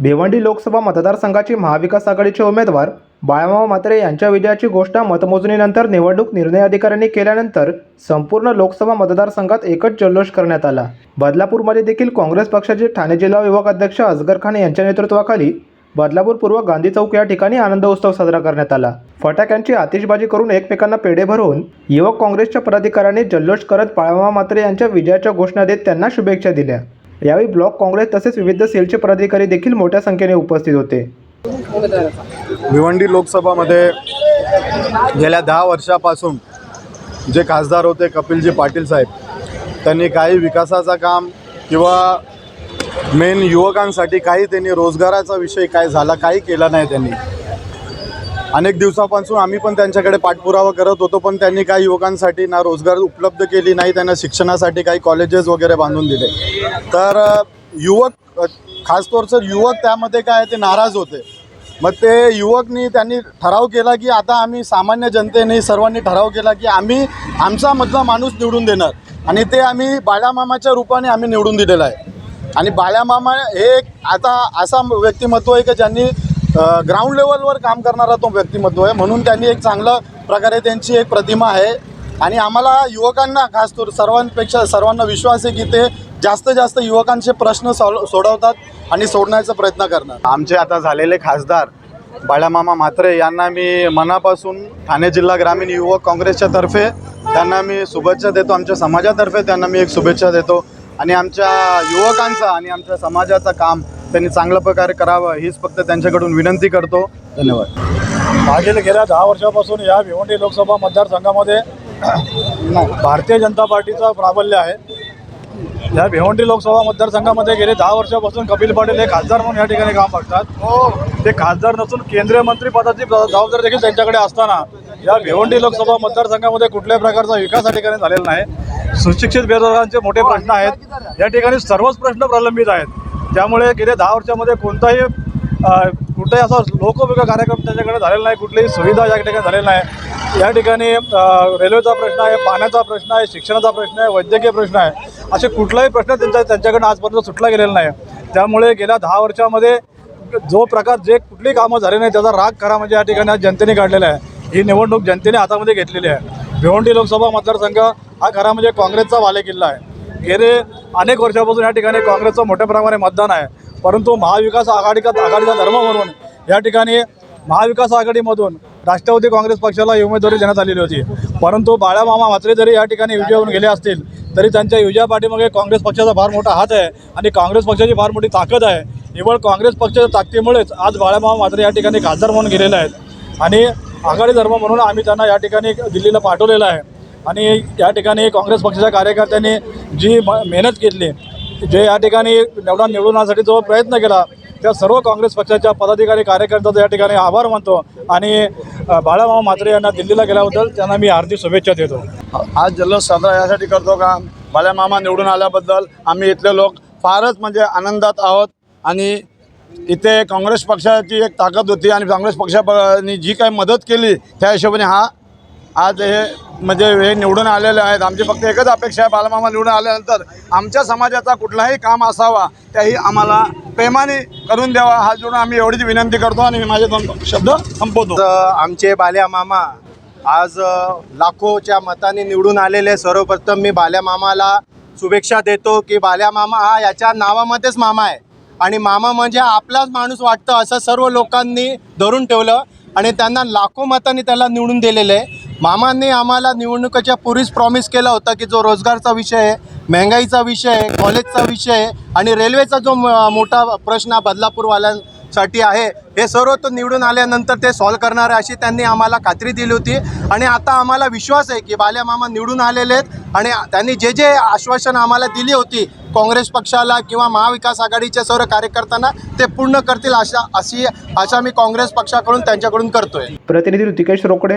भिवंडी लोकसभा मतदारसंघाची महाविकास आघाडीचे उमेदवार बाळमाव म्हात्रे यांच्या विजयाची घोषणा मतमोजणीनंतर निवडणूक निर्णय अधिकाऱ्यांनी केल्यानंतर संपूर्ण लोकसभा मतदारसंघात एकच जल्लोष करण्यात आला. बदलापूरमध्ये देखील काँग्रेस पक्षाचे ठाणे जिल्हा विभाग अध्यक्ष असगर खान यांच्या नेतृत्वाखाली बदलापूर पूर्व गांधी चौक या ठिकाणी आनंद उत्सव साजरा करण्यात आला. फटाक्यांची आतिषबाजी करून एकमेकांना पेढे भरून युवक काँग्रेसच्या पदाधिकाऱ्यांनी जल्लोष करत बाळामामा म्हात्रे यांच्या विजयाच्या घोषणा देत त्यांना शुभेच्छा दिल्या. यावेळी ब्लॉक काँग्रेस तसेच विविध सेलचे पदाधिकारी देखील मोठ्या संख्येने उपस्थित होते. भिवंडी लोकसभामध्ये गेल्या दहा वर्षापासून जे खासदार होते कपिलजी पाटील साहेब त्यांनी काही विकासाचा काम किंवा मेन युवकांसाठी काही त्यांनी रोजगाराचा विषय काय झाला काही केला नाही त्यांनी. अनेक दिवसापासून आम्ही पण त्यांच्याकडे पाठपुरावा करत होतो पण त्यांनी काही युवकांसाठी ना रोजगार उपलब्ध केली नाही त्यांना शिक्षणासाठी काही कॉलेजेस वगैरे बांधून दिले. तर युवक खासतौर सर युवक त्यामध्ये काय ते नाराज होते. मग ते युवकनी त्यांनी ठराव केला की आता आम्ही सामान्य जनतेने सर्वांनी ठराव केला की आम्ही आमचा मधला माणूस निवडून देणार आणि ते आम्ही बाळामामाच्या रूपाने आम्ही निवडून दिलेलं आहे. आणि बाळ्यामामा हे एक आता असा व्यक्तिमत्व आहे की ज्यांनी ग्राउंड लेवलवर काम करणारा तो व्यक्तिमत्व आहे. म्हणून त्यांनी एक चांगलं प्रकारे त्यांची एक प्रतिमा आहे. आणि आम्हाला युवकांना खास करून सर्वांपेक्षा सर्वांना विश्वास आहे की ते जास्त जास्त युवकांचे प्रश्न सॉल्व सोडवतात आणि सोडण्याचा प्रयत्न करणार. आमचे आता झालेले खासदार बाळामामा म्हात्रे यांना मी मनापासून ठाणे जिल्हा ग्रामीण युवक काँग्रेसच्या तर्फे त्यांना मी शुभेच्छा देतो. आमच्या समाजातर्फे त्यांना मी एक शुभेच्छा देतो. आणि आमच्या युवकांचा आणि आमच्या समाजाचं काम त्यांनी चांगल्या प्रकारे करावं हीच फक्त त्यांच्याकडून विनंती करतो. धन्यवाद. मागील गेल्या दहा वर्षापासून या भिवंडी लोकसभा मतदारसंघामध्ये भारतीय जनता पार्टीचं प्राबल्य आहे. या भिवंडी लोकसभा मतदारसंघामध्ये गेले दहा वर्षापासून कपिल पाटील हे खासदार म्हणून या ठिकाणी काम बघतात. ते खासदार नसून केंद्रीय मंत्रिपदाची जबाबदारी देखील त्यांच्याकडे असताना या भिवंडी लोकसभा मतदारसंघामध्ये कुठल्याही प्रकारचा विकास या ठिकाणी झालेला नाही. सुशिक्षित बेरोजगारांचे मोठे प्रश्न आहेत. या ठिकाणी सर्वच प्रश्न प्रलंबित आहेत. त्यामुळे गेल्या दहा वर्षामध्ये कोणताही कुठलाही असा लोकोपयोगी कार्यक्रम त्याच्याकडे झालेला नाही कुठलीही सुविधा या ठिकाणी झालेली नाही. या ठिकाणी रेल्वेचा प्रश्न आहे पाण्याचा प्रश्न आहे शिक्षणाचा प्रश्न आहे वैद्यकीय प्रश्न आहे असे कुठलाही प्रश्न त्यांच्या त्यांच्याकडनं आजपर्यंत सुटला गेलेला नाही. त्यामुळे गेल्या दहा वर्षामध्ये जो प्रकार जे कुठली कामं झाले नाही त्याचा राग करा म्हणजे या ठिकाणी आज जनतेने काढलेला आहे. ही निवडणूक जनतेने हातामध्ये घेतलेली आहे. भिवंडी लोकसभा मतदारसंघ हा खरा म्हणजे काँग्रेसचा वालेकिल्ला आहे. गेले अनेक वर्षापासून या ठिकाणी काँग्रेसचं मोठ्या प्रमाणे मतदान आहे. परंतु महाविकास आघाडीचा आघाडीचा धर्म म्हणून या ठिकाणी महाविकास आघाडीमधून राष्ट्रवादी काँग्रेस पक्षाला ही उमेदवारी देण्यात आलेली होती. परंतु बाळामामा म्हात्रे जरी या ठिकाणी विजय होऊन गेले असतील तरी त्यांच्या विजया पाठीमागे काँग्रेस पक्षाचा फार मोठा हात आहे आणि काँग्रेस पक्षाची फार मोठी ताकद आहे. निवड काँग्रेस पक्षाच्या ताकदीमुळेच आज बाळामामा म्हात्रे या ठिकाणी खासदार म्हणून गेलेले आहेत. आणि आघाडी धर्म म्हणून आम्ही त्यांना या ठिकाणी दिल्लीला पाठवलेलं आहे. आणि या ठिकाणी काँग्रेस पक्षाच्या कार्यकर्त्यांनी जी म मेहनत केली जे या ठिकाणी निवडा निवडण्यासाठी जो प्रयत्न केला त्या सर्व काँग्रेस पक्षाच्या पदाधिकारी कार्यकर्त्याचा या ठिकाणी आभार मानतो. आणि बाळाभाऊ म्हात्रे यांना दिल्लीला गेल्याबद्दल त्यांना मी हार्दिक शुभेच्छा देतो. आज जल्लोष साजरा यासाठी करतो का? बाळ्यामामा निवडून आल्याबद्दल आम्ही इथले लोक फारच म्हणजे आनंदात आहोत. आणि इथे काँग्रेस पक्षाची एक ताकद होती आणि काँग्रेस पक्षाने जी काही मदत केली त्या हिशोबाने हा आज हे म्हणजे हे निवडून आलेले आहेत. आमची फक्त एकच अपेक्षा आहे बालमामा निवडून आल्यानंतर आमच्या समाजाचा कुठलाही काम असावा त्याही आम्हाला प्रेमाने करून द्यावा. हा जोडून आम्ही एवढीच विनंती करतो आणि मी माझे दोन शब्द संपवतो. आमचे बाल्या मामा आज लाखोच्या मताने निवडून आलेले सर्वप्रथम मी बाल्या मामाला शुभेच्छा देतो की बाल्या मामा हा याच्या नावामध्येच मामा आहे. आणि मामा म्हणजे आपलाच माणूस वाटतं असं सर्व लोकांनी धरून ठेवलं. आणि त्यांना लाखो मतांनी त्याला निवडून दिलेलं आहे. मामांनी आम्हाला निवडणुकीच्या पूर्वीच प्रॉमिस केला होता की जो रोजगारचा विषय आहे महंगाईचा विषय आहे कॉलेजचा विषय आहे आणि रेल्वेचा जो मोठा प्रश्न हा बदलापूरवाल्यांसाठी आहे हे सर्व तो निवडून आल्यानंतर ते सॉल्व करणार आहे अशी त्यांनी आम्हाला खात्री दिली होती. आणि आता आम्हाला विश्वास आहे की बाल्या मामा निवडून आलेले आहेत आणि त्यांनी जे जे आश्वासन आम्हाला दिली होती काँग्रेस पक्षाला किंवा महाविकास आघाडीच्या सर्व कार्यकर्त्यांना ते पूर्ण करतील अशा अशी आशा मी काँग्रेस पक्षाकडून त्यांच्याकडून करतोय. प्रतिनिधी ऋतिकेश रोकडे.